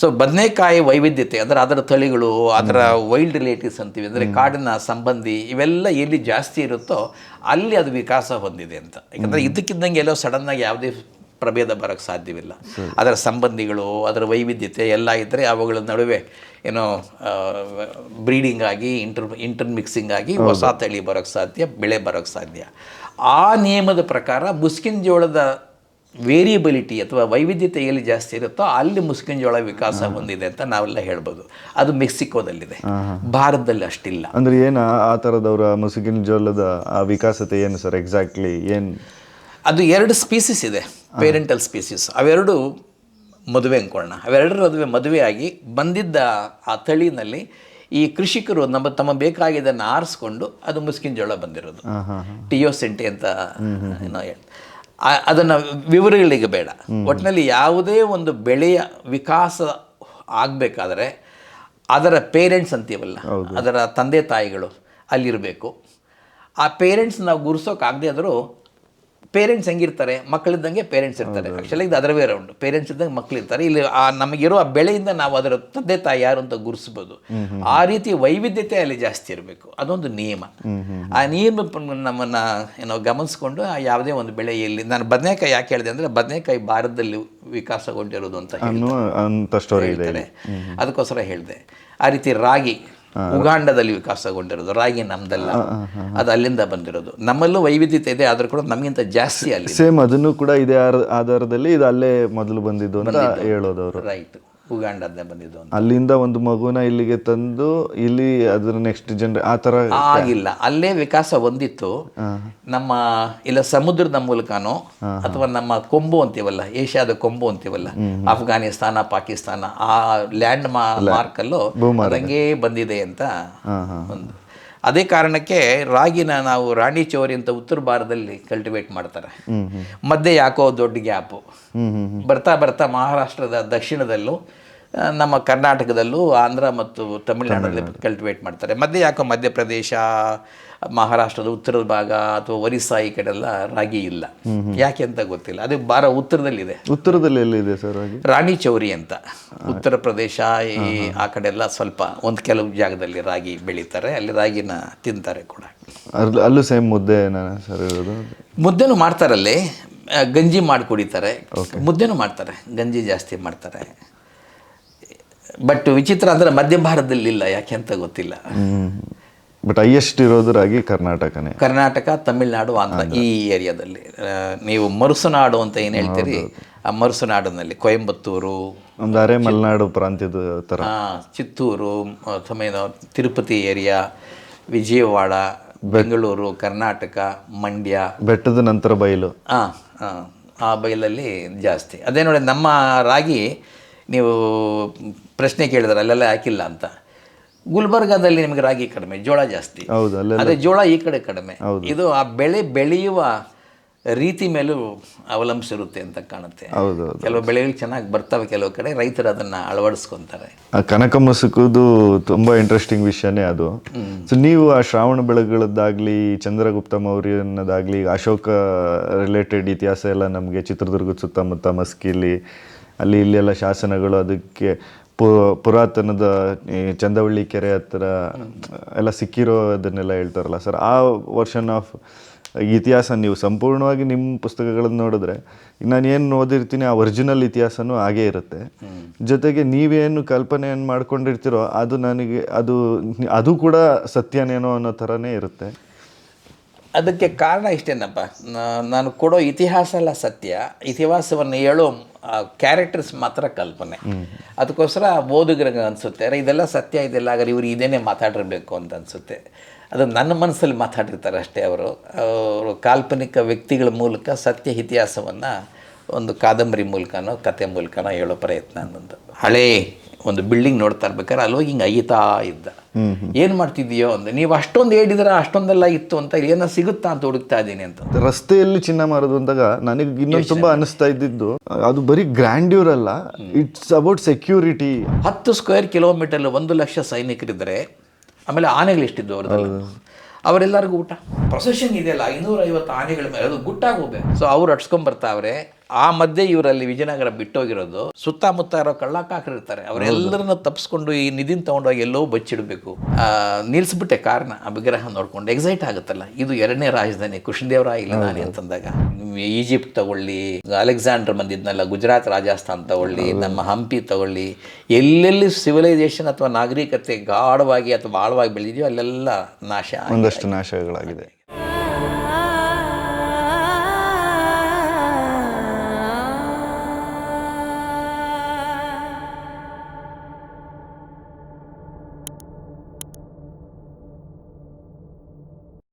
Speaker 2: ಸೊ ಬದನೆಕಾಯಿ ವೈವಿಧ್ಯತೆ ಅಂದರೆ ಅದರ ತಳಿಗಳು ಅದರ ವೈಲ್ಡ್ ರಿಲೇಟಿವ್ಸ್ ಅಂತೀವಿ ಅಂದರೆ ಕಾಡಿನ ಸಂಬಂಧಿ ಇವೆಲ್ಲ ಎಲ್ಲಿ ಜಾಸ್ತಿ ಇರುತ್ತೋ ಅಲ್ಲಿ ಅದು ವಿಕಾಸ ಹೊಂದಿದೆ ಅಂತ. ಯಾಕಂದರೆ ಇದಕ್ಕಿದ್ದಂಗೆ ಎಲ್ಲೋ ಸಡನ್ನಾಗಿ ಯಾವುದೇ ಪ್ರಭೇದ ಬರೋಕ್ಕೆ ಸಾಧ್ಯವಿಲ್ಲ. ಅದರ ಸಂಬಂಧಿಗಳು ಅದರ ವೈವಿಧ್ಯತೆ ಎಲ್ಲ ಇದ್ದರೆ ಅವುಗಳ ನಡುವೆ ಏನೋ ಬ್ರೀಡಿಂಗ್ ಆಗಿ ಇಂಟರ್ ಇಂಟರ್ ಮಿಕ್ಸಿಂಗ್ ಆಗಿ ಹೊಸ ತಳಿ ಬರೋಕ್ಕೆ ಸಾಧ್ಯ ಬೆಳೆ ಬರೋಕ್ಕೆ ಸಾಧ್ಯ. ಆ ನಿಯಮದ ಪ್ರಕಾರ ಮುಸ್ಕಿನ ಜೋಳದ ವೇರಿಯಬಿಲಿಟಿ ಅಥವಾ ವೈವಿಧ್ಯತೆ ಎಲ್ಲಿ ಜಾಸ್ತಿ ಇರುತ್ತೋ ಅಲ್ಲಿ ಮುಸ್ಕಿನ ಜೋಳ ವಿಕಾಸ ಹೊಂದಿದೆ ಅಂತ ನಾವೆಲ್ಲ ಹೇಳ್ಬೋದು. ಅದು ಮೆಕ್ಸಿಕೋದಲ್ಲಿದೆ. ಭಾರತದಲ್ಲಿ ಅಷ್ಟಿಲ್ಲ.
Speaker 1: ಅಂದ್ರೆ ಏನು ಆ- ಥರದವರ ಮುಸುಕಿನ ಜೋಳದ ಆ ವಿಕಾಸತೆ ಏನು ಸರ್? ಎಕ್ಸಾಕ್ಟ್ಲಿ ಏನು?
Speaker 2: ಅದು ಎರಡು ಸ್ಪೀಸಿಸ್ ಇದೆ. ಪೇರೆಂಟಲ್ ಸ್ಪೀಸೀಸ್ ಅವೆರಡು ಮದುವೆ ಅಂದ್ಕೊಳ್ಳೋಣ ಅವೆರಡರ ಮದುವೆ ಮದುವೆಯಾಗಿ ಬಂದಿದ್ದ ಆ ತಳಿನಲ್ಲಿ ಈ ಕೃಷಿಕರು ನಮ್ಮ ತಮ್ಮ ಬೇಕಾಗಿದ್ದನ್ನು ಆರಿಸ್ಕೊಂಡು ಅದು ಮುಸ್ಕಿನ ಜೋಳ ಬಂದಿರೋದು ಟಿಯೋಸೆಂಟಿ ಅಂತ ಏನೋ ಅದನ್ನ ಅದನ್ನು ವಿವರಗಳಿಗೆ ಬೇಡ. ಒಟ್ಟಿನಲ್ಲಿ ಯಾವುದೇ ಒಂದು ಬೆಳೆಯ ವಿಕಾಸ ಆಗಬೇಕಾದ್ರೆ ಅದರ ಪೇರೆಂಟ್ಸ್ ಅಂತೀವಲ್ಲ ಅದರ ತಂದೆ ತಾಯಿಗಳು ಅಲ್ಲಿರಬೇಕು. ಆ ಪೇರೆಂಟ್ಸ್ ನಾವು ಗುರ್ಸೋಕ್ಕಾಗದೇ ಆದರೂ ಪೇರೆಂಟ್ಸ್ ಹೆಂಗಿರ್ತಾರೆ ಮಕ್ಕಳಿದ್ದಂಗೆ ಪೇರೆಂಟ್ಸ್ ಇರ್ತಾರೆ. ಆ್ಯಕ್ಚುಲಿ ಇದು ಅದರವೇ ರೌಂಡ್ ಪೇರೆಂಟ್ಸ್ ಇದ್ದಂಗೆ ಮಕ್ಕಳು ಇರ್ತಾರೆ. ಇಲ್ಲಿ ಆ ನಮಗಿರೋ ಆ ಬೆಳೆಯಿಂದ ನಾವು ಅದರ ತಂದೆ ತಾಯಿ ಯಾರು ಅಂತ ಗುರುಸ್ಬೋದು ಆ ರೀತಿ ವೈವಿಧ್ಯತೆ ಅಲ್ಲಿ ಜಾಸ್ತಿ ಇರಬೇಕು. ಅದೊಂದು ನಿಯಮ. ಆ ನಿಯಮ ನಮ್ಮನ್ನು ಏನೋ ಗಮನಿಸ್ಕೊಂಡು ಆ ಯಾವುದೇ ಒಂದು ಬೆಳೆ ಇಲ್ಲಿ ನಾನು ಬದನೆಕಾಯಿ ಯಾಕೆ ಹೇಳಿದೆ ಅಂದರೆ ಬದನೆಕಾಯಿ ಭಾರತದಲ್ಲಿ ವಿಕಾಸಗೊಂಡಿರೋದು ಅಂತ
Speaker 1: ಸ್ಟೋರಿ
Speaker 2: ಅದಕ್ಕೋಸ್ಕರ ಹೇಳಿದೆ. ಆ ರೀತಿ ರಾಗಿ ಉಗಾಂಡದಲ್ಲಿ ವಿಕಾಸಗೊಂಡಿರೋದು ರಾಗಿ ನಮ್ದಲ್ಲ. ಅದು ಅಲ್ಲಿಂದ ಬಂದಿರೋದು. ನಮ್ಮಲ್ಲೂ ವೈವಿಧ್ಯತೆ ಇದೆ ಆದರೂ ಕೂಡ ನಮಗಿಂತ ಜಾಸ್ತಿ ಅಲ್ಲಿ
Speaker 1: ಸೇಮ್ ಅದನ್ನು ಕೂಡ ಇದೇ ಆಧಾರದಲ್ಲಿ ಇದು ಅಲ್ಲೇ ಮೊದಲು ಬಂದಿದ್ದು ಅಂತ ಹೇಳೋದು ಅವರು
Speaker 2: ರೈಟ್ ಉಗಾಂಡದಿಂದ ಬಂದಿದ್ದು ಅಂತ.
Speaker 1: ಅಲ್ಲಿಂದ ಒಂದು ಮಗುನ ಇಲ್ಲಿಗೆ ತಂದು ಇಲ್ಲಿ ಅದ್ರ ನೆಕ್ಸ್ಟ್ ಜನರ ಆ ಥರ
Speaker 2: ಆಗಿಲ್ಲ. ಅಲ್ಲೇ ವಿಕಾಸ ಹೊಂದಿತ್ತು. ನಮ್ಮ ಇಲ್ಲ ಸಮುದ್ರದ ಮೂಲಕನೋ ಅಥವಾ ನಮ್ಮ ಕೊಂಬು ಅಂತೀವಲ್ಲ ಏಷ್ಯಾದ ಕೊಂಬು ಅಂತೀವಲ್ಲ ಅಫ್ಘಾನಿಸ್ತಾನ ಪಾಕಿಸ್ತಾನ ಆ ಲ್ಯಾಂಡ್ ಮಾರ್ಕಲ್ಲೂ ಹಂಗೆ ಬಂದಿದೆ ಅಂತ ಒಂದು. ಅದೇ ಕಾರಣಕ್ಕೆ ರಾಗಿನ ನಾವು ರಾಣಿ ಚೋರಿ ಅಂತ ಉತ್ತರ ಭಾರತದಲ್ಲಿ ಕಲ್ಟಿವೇಟ್ ಮಾಡ್ತಾರೆ. ಮಧ್ಯೆ ಯಾಕೋ ದೊಡ್ಡ ಗ್ಯಾಪು ಬರ್ತಾ ಬರ್ತಾ ಮಹಾರಾಷ್ಟ್ರದ ದಕ್ಷಿಣದಲ್ಲೂ ನಮ್ಮ ಕರ್ನಾಟಕದಲ್ಲೂ ಆಂಧ್ರ ಮತ್ತು ತಮಿಳುನಾಡಲ್ಲಿ ಕಲ್ಟಿವೇಟ್ ಮಾಡ್ತಾರೆ. ಮಧ್ಯೆ ಯಾಕೋ ಮಧ್ಯಪ್ರದೇಶ ಮಹಾರಾಷ್ಟ್ರದ ಉತ್ತರದ ಭಾಗ ಅಥವಾ ಒರಿಸ್ಸಾ ಈ ಕಡೆ ಎಲ್ಲ ರಾಗಿ ಇಲ್ಲ. ಯಾಕೆ ಅಂತ ಗೊತ್ತಿಲ್ಲ. ಅದು ಬಾರ ಉತ್ತರದಲ್ಲಿದೆ.
Speaker 1: ಉತ್ತರದಲ್ಲಿ ಎಲ್ಲಿದೆ ಸರ್
Speaker 2: ರಾಣಿ ಚೌರಿ ಅಂತ. ಉತ್ತರ ಪ್ರದೇಶ ಈ ಆ ಕಡೆ ಎಲ್ಲ ಸ್ವಲ್ಪ ಒಂದು ಕೆಲವು ಜಾಗದಲ್ಲಿ ರಾಗಿ ಬೆಳೀತಾರೆ. ಅಲ್ಲಿ ರಾಗಿನ ತಿಂತಾರೆ ಕೂಡ.
Speaker 1: ಅಲ್- ಅಲ್ಲೂ ಸೇಮ್ ಮುದ್ದೆ ಸರ್
Speaker 2: ಮುದ್ದೆನೂ ಮಾಡ್ತಾರಲ್ಲಿ. ಗಂಜಿ ಮಾಡಿ ಕುಡಿತಾರೆ. ಮುದ್ದೆನೂ ಮಾಡ್ತಾರೆ. ಗಂಜಿ ಜಾಸ್ತಿ ಮಾಡ್ತಾರೆ. ಬಟ್ ವಿಚಿತ್ರ ಅಂದರೆ ಮಧ್ಯ ಭಾರತದಲ್ಲಿ ಇಲ್ಲ ಯಾಕೆ ಅಂತ ಗೊತ್ತಿಲ್ಲ.
Speaker 1: ಬಟ್ ಹೈಯೆಸ್ಟ್ ಇರೋದು ರಾಗಿ ಕರ್ನಾಟಕನೇ.
Speaker 2: ಕರ್ನಾಟಕ ತಮಿಳುನಾಡು ಅಂತ ಈ ಏರಿಯಾದಲ್ಲಿ. ನೀವು ಮರುಸುನಾಡು ಅಂತ ಏನು ಹೇಳ್ತೀರಿ? ಆ ಮರುಸುನಾಡಿನಲ್ಲಿ ಕೊಯಂಬತ್ತೂರು
Speaker 1: ಒಂದು ಅರೆ ಮಲೆನಾಡು ಪ್ರಾಂತ್ಯದ ಥರ.
Speaker 2: ಚಿತ್ತೂರು ಸಮಯದ ತಿರುಪತಿ ಏರಿಯಾ ವಿಜಯವಾಡ ಬೆಂಗಳೂರು ಕರ್ನಾಟಕ ಮಂಡ್ಯ.
Speaker 1: ಬೆಟ್ಟದ ನಂತರ ಬಯಲು.
Speaker 2: ಹಾಂ ಆ, ಬಯಲಲ್ಲಿ ಜಾಸ್ತಿ. ಅದೇ ನೋಡಿ ನಮ್ಮ ರಾಗಿ ನೀವು ಪ್ರಶ್ನೆ ಕೇಳಿದ್ರೆ ಅಲ್ಲೆಲ್ಲ ಹಾಕಿಲ್ಲ ಅಂತ. ಗುಲ್ಬರ್ಗಾದಲ್ಲಿ ನಿಮಗೆ ರಾಗಿ ಕಡಿಮೆ ಜೋಳ ಜಾಸ್ತಿ. ಅದೇ ಜೋಳ ಈ ಕಡೆ ಕಡಿಮೆ. ಇದು ಆ ಬೆಳೆ ಬೆಳೆಯುವ ರೀತಿ ಮೇಲೂ ಅವಲಂಬಿಸಿರುತ್ತೆ ಅಂತ ಕಾಣುತ್ತೆ.
Speaker 1: ಹೌದು
Speaker 2: ಕೆಲವು ಬೆಳೆಗಳು ಚೆನ್ನಾಗಿ ಬರ್ತವೆ ಕೆಲವು ಕಡೆ ರೈತರು ಅದನ್ನ ಅಳವಡಿಸ್ಕೊಂತಾರೆ.
Speaker 1: ಆ ಕನಕ ಮುಸುಕುದು ತುಂಬಾ ಇಂಟ್ರೆಸ್ಟಿಂಗ್ ವಿಷಯನೇ ಅದು. ಸೊ ನೀವು ಆ ಶ್ರಾವಣ ಬೆಳಗಳದ್ದಾಗ್ಲಿ ಚಂದ್ರಗುಪ್ತ ಮೌರ್ಯನದಾಗ್ಲಿ ಅಶೋಕ ರಿಲೇಟೆಡ್ ಇತಿಹಾಸ ಎಲ್ಲ ನಮಗೆ ಚಿತ್ರದುರ್ಗದ ಸುತ್ತಮುತ್ತ ಮಸ್ಕಿಲಿ ಅಲ್ಲಿ ಇಲ್ಲಿ ಎಲ್ಲ ಶಾಸನಗಳು, ಅದಕ್ಕೆ ಪು, ಪುರಾತನದ ಈ ಚಂದವಳ್ಳಿ ಕೆರೆ ಹತ್ರ ಎಲ್ಲ ಸಿಕ್ಕಿರೋದನ್ನೆಲ್ಲ ಹೇಳ್ತಾರಲ್ಲ ಸರ್. ಆ ವರ್ಷನ್ ಆಫ್ ಇತಿಹಾಸ ನೀವು ಸಂಪೂರ್ಣವಾಗಿ ನಿಮ್ಮ ಪುಸ್ತಕಗಳನ್ನು ನೋಡಿದ್ರೆ, ನಾನು ಏನು ಓದಿರ್ತೀನಿ ಆ ಒರಿಜಿನಲ್ ಇತಿಹಾಸನೂ ಹಾಗೇ ಇರುತ್ತೆ. ಜೊತೆಗೆ ನೀವೇನು ಕಲ್ಪನೆಯನ್ನು ಮಾಡ್ಕೊಂಡಿರ್ತೀರೋ ಅದು ನನಗೆ, ಅದು ಅದು ಕೂಡ ಸತ್ಯನೇನೋ ಅನ್ನೋ ಥರನೇ ಇರುತ್ತೆ.
Speaker 2: ಅದಕ್ಕೆ ಕಾರಣ ಇಷ್ಟೇನಪ್ಪ. ನಾನು ಕೊಡೋ ಇತಿಹಾಸ ಅಲ್ಲ ಸತ್ಯ. ಇತಿಹಾಸವನ್ನು ಹೇಳೋ ಕ್ಯಾರೆಕ್ಟರ್ಸ್ ಮಾತ್ರ ಕಲ್ಪನೆ. ಅದಕ್ಕೋಸ್ಕರ ಓದುಗರಿಗೆ ಅನಿಸುತ್ತೆ, ಅರೆ, ಇದೆಲ್ಲ ಸತ್ಯ, ಇದೆಲ್ಲ ಆಗಲಿ, ಇವರು ಇದೇನೇ ಮಾತಾಡಿರಬೇಕು ಅಂತ ಅನಿಸುತ್ತೆ. ಅದು ನನ್ನ ಮನಸ್ಸಲ್ಲಿ ಮಾತಾಡಿರ್ತಾರೆ ಅಷ್ಟೇ ಅವರು. ಅವರು ಕಾಲ್ಪನಿಕ ವ್ಯಕ್ತಿಗಳ ಮೂಲಕ ಸತ್ಯ ಇತಿಹಾಸವನ್ನು ಒಂದು ಕಾದಂಬರಿ ಮೂಲಕನೋ, ಕತೆ ಮೂಲಕನೋ ಹೇಳೋ ಪ್ರಯತ್ನ ನಂದು ಹಳೇ ಒಂದು ಬಿಲ್ಡಿಂಗ್ ನೋಡ್ತಾ ಇರ್ಬೇಕಾದ್ರೆ ಅಲ್ಲಿ ಹೋಗಿ ಹಿಂಗೆ ಅಯ್ಯುತ್ತಾ ಇದ್ದ. ಏನು ಮಾಡ್ತಿದ್ದೀಯೋ ಅಂದ್ರೆ ನೀವು ಅಷ್ಟೊಂದು ಹೇಳಿದ್ರೆ ಅಷ್ಟೊಂದೆಲ್ಲ ಇತ್ತು ಅಂತ ಏನೋ ಸಿಗುತ್ತಾ ಅಂತ ಹುಡುಕ್ತಾ ಇದ್ದೀನಿ ಅಂತ.
Speaker 1: ರಸ್ತೆಯಲ್ಲಿ ಚಿನ್ನ ಮಾರೋದು ಅಂದಾಗ ನನಗೆ ಇನ್ನೊಂದು ತುಂಬ ಅನಿಸ್ತಾ ಇದ್ದಿದ್ದು ಅದು ಬರೀ ಗ್ರ್ಯಾಂಡ್ಯೂರ್ ಅಲ್ಲ ಇಟ್ಸ್ ಅಬೌಟ್ ಸೆಕ್ಯೂರಿಟಿ
Speaker 2: ಹತ್ತು ಸ್ಕ್ವೇರ್ ಕಿಲೋಮೀಟರ್ ಒಂದು ಲಕ್ಷ ಸೈನಿಕರಿದ್ದರೆ ಆಮೇಲೆ ಆನೆಗಳು ಇಷ್ಟಿದ್ದು ಅವ್ರದ್ದು ಅವರೆಲ್ಲರಿಗೂ ಊಟ. ಪ್ರೊಸೆಷನ್ ಇದೆಯಲ್ಲ ಐನೂರ ಐವತ್ತು ಆನೆಗಳ ಮೇಲೆ ಅದು ಗುಟ್ಟಾಗಿ ಹೋಗ್ಬೇಕು ಸೊ ಅವ್ರು ಅಟ್ಸ್ಕೊಂಡ್ ಬರ್ತಾವ್ರೆ ಆ ಮಧ್ಯೆ ಇವರಲ್ಲಿ ವಿಜಯನಗರ ಬಿಟ್ಟೋಗಿರೋದು ಸುತ್ತಮುತ್ತ ಇರೋ ಕಳ್ಳಕಾಕರಿರ್ತಾರೆ. ಅವರೆಲ್ಲರನ್ನ ತಪ್ಪಿಸ್ಕೊಂಡು ಈ ನಿಧಿನ ತಗೊಂಡೋಗಿ ಎಲ್ಲೋ ಬಚ್ಚಿಡಬೇಕು. ನಿಲ್ಲಿಸ್ಬಿಟ್ಟೆ ಕಾರ್ನ ಆ ವಿಗ್ರಹ ನೋಡ್ಕೊಂಡು. ಎಕ್ಸೈಟ್ ಆಗುತ್ತಲ್ಲ. ಇದು ಎರಡನೇ ರಾಜಧಾನಿ. ಕೃಷ್ಣದೇವರಾಯ ಇಲ್ಲ ನಾನು ಅಂತಂದಾಗ. ಈಜಿಪ್ಟ್ ತಗೊಳ್ಳಿ ಅಲೆಕ್ಸಾಂಡರ್ ಬಂದಿದ್ನಲ್ಲ ಗುಜರಾತ್ ರಾಜಸ್ಥಾನ್ ತಗೊಳ್ಳಿ ನಮ್ಮ ಹಂಪಿ ತಗೊಳ್ಳಿ. ಎಲ್ಲೆಲ್ಲಿ ಸಿವಿಲೈಸೇಷನ್ ಅಥವಾ ನಾಗರಿಕತೆ ಗಾಢವಾಗಿ ಅಥವಾ ಆಳವಾಗಿ ಬೆಳೆದಿದೆಯೋ ಅಲ್ಲೆಲ್ಲ ನಾಶ.
Speaker 1: ಒಂದಷ್ಟು ನಾಶಗಳಾಗಿದೆ.